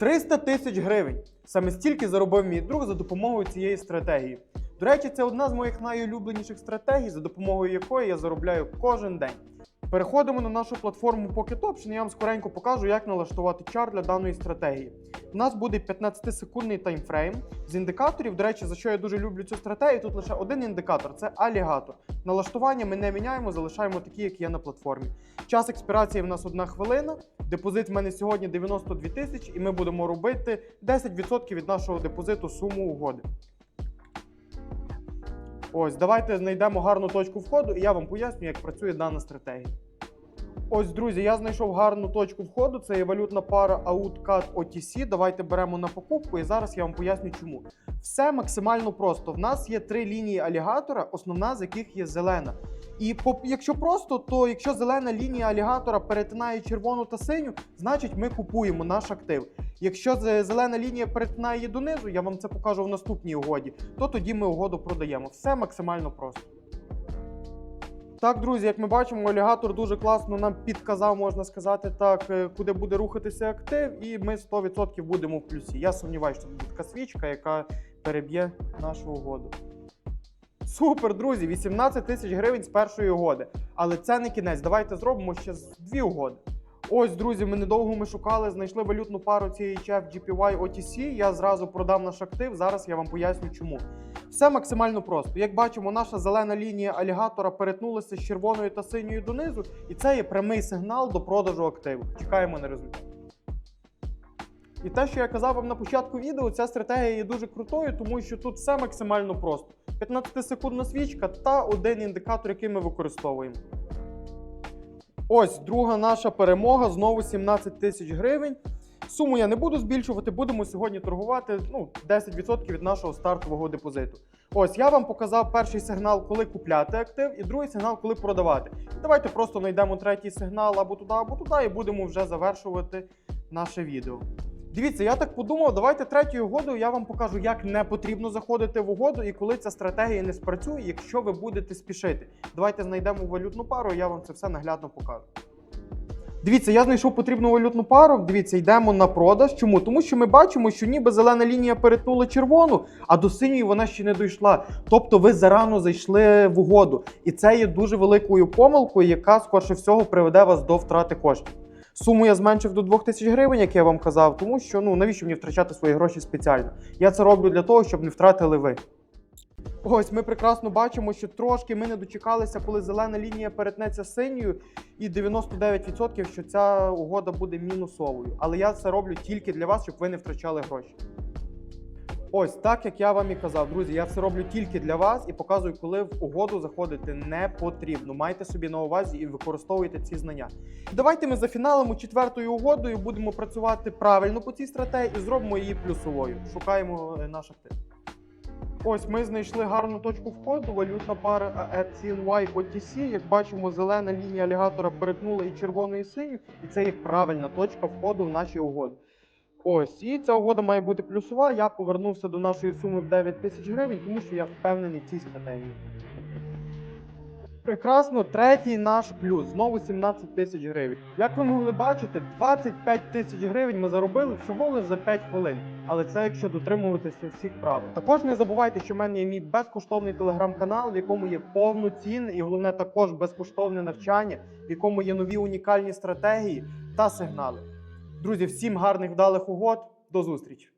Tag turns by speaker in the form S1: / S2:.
S1: 300 тисяч гривень. Саме стільки заробив мій друг за допомогою цієї стратегії. До речі, це одна з моїх найулюбленіших стратегій, за допомогою якої я заробляю кожен день. Переходимо на нашу платформу Pocket Option. і Я вам скоренько покажу, як налаштувати чар для даної стратегії. У нас буде 15-секундний таймфрейм з індикаторів. До речі, за що я дуже люблю цю стратегію. Тут лише один індикатор це алігатор. Налаштування ми не міняємо, залишаємо такі, як є на платформі. Час експірації в нас одна хвилина. Депозит в мене сьогодні 92 тисячі, і ми будемо робити 10% від нашого депозиту суму угоди. Ось, давайте знайдемо гарну точку входу, і я вам поясню, як працює дана стратегія. Ось, друзі, я знайшов гарну точку входу. Це є валютна пара AUTCAD OTC. Давайте беремо на покупку, і зараз я вам поясню, чому. Все максимально просто. В нас є три лінії алігатора, основна з яких є зелена. І якщо просто, то якщо зелена лінія алігатора перетинає червону та синю, значить ми купуємо наш актив. Якщо зелена лінія перетинає її донизу, я вам це покажу в наступній угоді, то тоді ми угоду продаємо. Все максимально просто. Так, друзі, як ми бачимо, алігатор дуже класно нам підказав, можна сказати так, е, куди буде рухатися актив, і ми 100% будемо в плюсі. Я сумніваюся, що тут буде така свічка, яка переб'є нашу угоду. Супер, друзі! 18 тисяч гривень з першої угоди. Але це не кінець. Давайте зробимо ще дві угоди. Ось, друзі, ми недовго ми шукали, знайшли валютну пару CHF GPY OTC. Я зразу продав наш актив. Зараз я вам поясню, чому. Все максимально просто. Як бачимо, наша зелена лінія алігатора перетнулася з червоною та синьою донизу, і це є прямий сигнал до продажу активу. Чекаємо на результат. І те, що я казав вам на початку відео, ця стратегія є дуже крутою, тому що тут все максимально просто. 15-секундна свічка та один індикатор, який ми використовуємо. Ось друга наша перемога. Знову 17 тисяч гривень. Суму я не буду збільшувати, будемо сьогодні торгувати ну, 10% від нашого стартового депозиту. Ось я вам показав перший сигнал, коли купляти актив, і другий сигнал, коли продавати. Давайте просто знайдемо третій сигнал або туди, або туди, і будемо вже завершувати наше відео. Дивіться, я так подумав, давайте третьою угодою я вам покажу, як не потрібно заходити в угоду і коли ця стратегія не спрацює, якщо ви будете спішити. Давайте знайдемо валютну пару, я вам це все наглядно покажу. Дивіться, я знайшов потрібну валютну пару. Дивіться, йдемо на продаж. Чому? Тому що ми бачимо, що ніби зелена лінія перетнула червону, а до синьої вона ще не дійшла. Тобто ви зарано зайшли в угоду. І це є дуже великою помилкою, яка скорше всього приведе вас до втрати коштів. Суму я зменшив до 2000 гривень, як я вам казав, тому що ну навіщо мені втрачати свої гроші спеціально? Я це роблю для того, щоб не втратили ви. Ось ми прекрасно бачимо, що трошки ми не дочекалися, коли зелена лінія перетнеться синьою, і 99% що ця угода буде мінусовою. Але я це роблю тільки для вас, щоб ви не втрачали гроші. Ось так як я вам і казав, друзі, я це роблю тільки для вас і показую, коли в угоду заходити не потрібно. Майте собі на увазі і використовуйте ці знання. Давайте ми зафіналимо четвертою угодою, будемо працювати правильно по цій стратегії і зробимо її плюсовою. Шукаємо е, наш актив. Ось ми знайшли гарну точку входу. Валютна пара CNY OTC. Як бачимо, зелена лінія алігатора перетнула і червону, і синю, і це є правильна точка входу в наші угоди. Ось, і ця угода має бути плюсова. Я повернувся до нашої суми в 9 тисяч гривень, тому що я впевнений цій стратегії. Прекрасно, третій наш плюс. Знову 17 тисяч гривень. Як ви могли бачити, 25 тисяч гривень ми заробили всього лише за 5 хвилин. Але це якщо дотримуватися всіх правил. Також не забувайте, що в мене є мій безкоштовний телеграм-канал, в якому є повноцінне і головне також безкоштовне навчання, в якому є нові унікальні стратегії та сигнали. Друзі, всім гарних вдалих угод. До зустрічі!